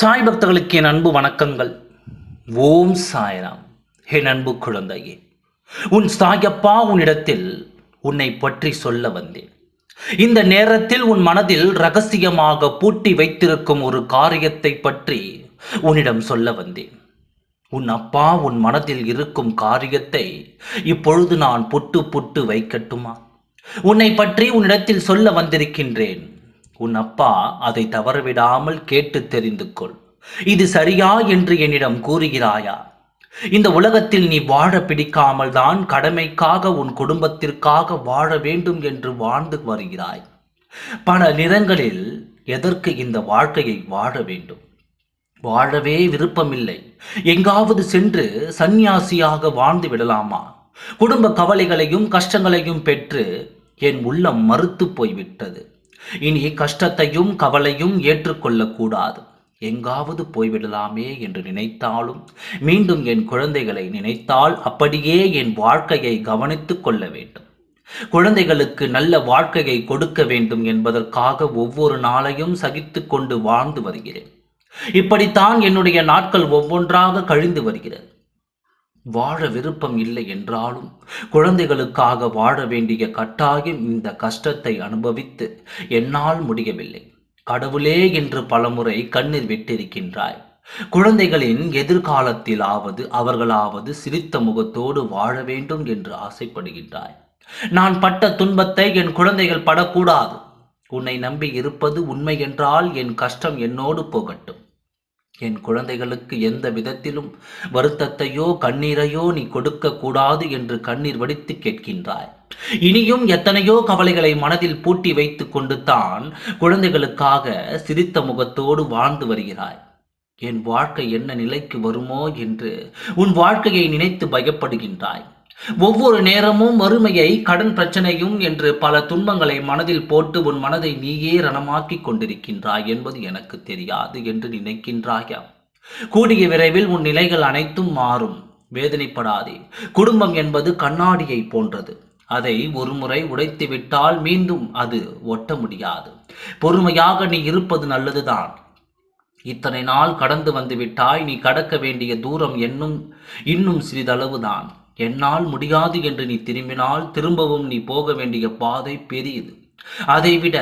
சாய் பக்தர்களுக்கு என் அன்பு வணக்கங்கள். ஓம் சாய்ராம். என் அன்பு குழந்தையே உன் சாயப்பா உன்னிடத்தில் உன்னை பற்றி சொல்ல வந்தேன். இந்த நேரத்தில் உன் மனதில் ரகசியமாக பூட்டி வைத்திருக்கும் ஒரு காரியத்தை பற்றி உன்னிடம் சொல்ல வந்தேன். உன் அப்பா உன் மனதில் இருக்கும் காரியத்தை இப்பொழுது நான் புட்டு புட்டு வைக்கட்டுமா? உன்னை பற்றி உன்னிடத்தில் சொல்ல வந்திருக்கின்றேன். உன் அப்பா அதை தவறவிடாமல் கேட்டு தெரிந்து கொள். இது சரியா என்று என்னிடம் கூறுகிறாயா? இந்த உலகத்தில் நீ வாழ பிடிக்காமல் தான் கடமைக்காக உன் குடும்பத்திற்காக வாழ வேண்டும் என்று வாழ்ந்து வருகிறாய். பல நிறங்களில் எதற்கு இந்த வாழ்க்கையை வாழ வேண்டும்? வாழவே விருப்பமில்லை. எங்காவது சென்று சந்நியாசியாக வாழ்ந்து விடலாமா? குடும்ப கவலைகளையும் கஷ்டங்களையும் பெற்று என் உள்ளம் மறுத்து போய்விட்டது. இனி கஷ்டத்தையும் கவலையும் ஏற்றுக்கொள்ளக்கூடாது. எங்காவது போய்விடலாமே என்று நினைத்தாலும் மீண்டும் என் குழந்தைகளை நினைத்தால் அப்படியே என் வாழ்க்கையை கவனித்துக் கொள்ள வேண்டும். குழந்தைகளுக்கு நல்ல வாழ்க்கையை கொடுக்க வேண்டும் என்பதற்காக ஒவ்வொரு நாளையும் சகித்து கொண்டு வாழ்ந்து வருகிறேன். இப்படித்தான் என்னுடைய நாட்கள் ஒவ்வொன்றாக கழிந்து வருகிறது. வாழ விருப்பம் இல்லை என்றாலும் குழந்தைகளுக்காக வாழ வேண்டிய கட்டாயம் இந்த கஷ்டத்தை அனுபவித்து என்னால் முடியவில்லை. கடவுளே என்று பலமுறை கண்ணீர் விட்டிருக்கின்றாய். குழந்தைகளின் எதிர்காலத்திலாவது அவர்களாவது சிரித்த முகத்தோடு வாழ வேண்டும் என்று ஆசைப்படுகின்றாய். நான் பட்ட துன்பத்தை என் குழந்தைகள் படக்கூடாது. உன்னை நம்பி இருப்பது உண்மை என்றால் என் கஷ்டம் என்னோடு போகட்டும். என் குழந்தைகளுக்கு எந்த விதத்திலும் வருத்தத்தையோ கண்ணீரையோ நீ கொடுக்க கூடாது என்று கண்ணீர் வடித்து கேட்கின்றாய். இனியும் எத்தனையோ கவலைகளை மனதில் பூட்டி வைத்து கொண்டு தான் குழந்தைகளுக்காக சிரித்த முகத்தோடு வாழ்ந்து வருகிறாய். என் வாழ்க்கை என்ன நிலைக்கு வருமோ என்று உன் வாழ்க்கையை நினைத்து பயப்படுகின்றாய். ஒவ்வொரு நேரமும் வறுமையை கடன் பிரச்சனையும் என்று பல துன்பங்களை மனதில் போட்டு உன் மனதை நீயே ரணமாக்கிக் கொண்டிருக்கின்றாய் என்பது எனக்கு தெரியாது என்று நினைக்கின்றாயா? கூடிய விரைவில் உன் நிலைகள் அனைத்தும் மாறும். வேதனைப்படாதே. குடும்பம் என்பது கண்ணாடியை போன்றது. அதை ஒருமுறை உடைத்து விட்டால் மீண்டும் அது ஒட்ட முடியாது. பொறுமையாக நீ இருப்பது நல்லதுதான். இத்தனை நாள் கடந்து வந்து விட்டாய் நீ கடக்க வேண்டிய தூரம் என்னும் இன்னும் சிறிதளவுதான். என்னால் முடியாது என்று நீ திரும்பினால் திரும்பவும் நீ போக வேண்டிய பாதை பெரியது. அதைவிட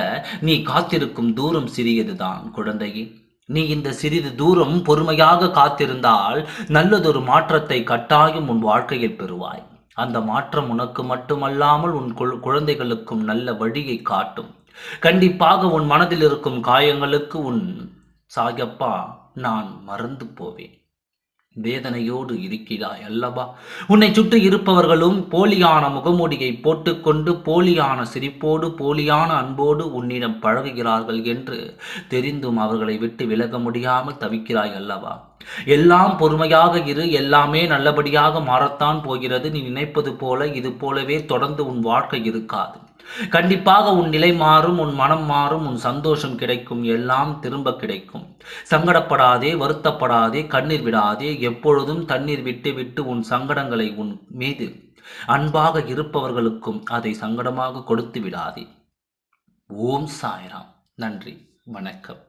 நீ காத்திருக்கும் தூரம் சிறியதுதான் குழந்தையே. நீ இந்த சிறிது தூரம் பொறுமையாக காத்திருந்தால் நல்லதொரு மாற்றத்தை கட்டாயம் உன் வாழ்க்கையில் பெறுவாய். அந்த மாற்றம் உனக்கு மட்டுமல்லாமல் உன் குழந்தைகளுக்கும் நல்ல வழியை காட்டும். கண்டிப்பாக உன் மனதில் இருக்கும் காயங்களுக்கு உன் சாயப்பா நான் மறந்து போவேன். வேதனையோடு இருக்கிறாய் அல்லவா? உன்னை சுற்றி இருப்பவர்களும் போலியான முகமூடியை போட்டுக்கொண்டு போலியான சிரிப்போடு போலியான அன்போடு உன்னிடம் பழகுகிறார்கள் என்று தெரிந்தும் அவர்களை விட்டு விலக முடியாமல் தவிக்கிறாய் அல்லவா? எல்லாம் பொறுமையாக இரு எல்லாமே நல்லபடியாக மாறத்தான் போகிறது. நீ நினைப்பது போல இது போலவே தொடர்ந்து உன் வாழ்க்கை இருக்காது. கண்டிப்பாக உன் நிலை மாறும் உன் மனம் மாறும் உன் சந்தோஷம் கிடைக்கும் எல்லாம் திரும்ப கிடைக்கும். சங்கடப்படாதே வருத்தப்படாதே கண்ணீர் விடாதே எப்பொழுதும் தண்ணீர் விட்டு விட்டு உன் சங்கடங்களை உன் மீது அன்பாக இருப்பவர்களுக்கும் அதை சங்கடமாக கொடுத்து விடாதே. ஓம் சாய்ராம். நன்றி. வணக்கம்.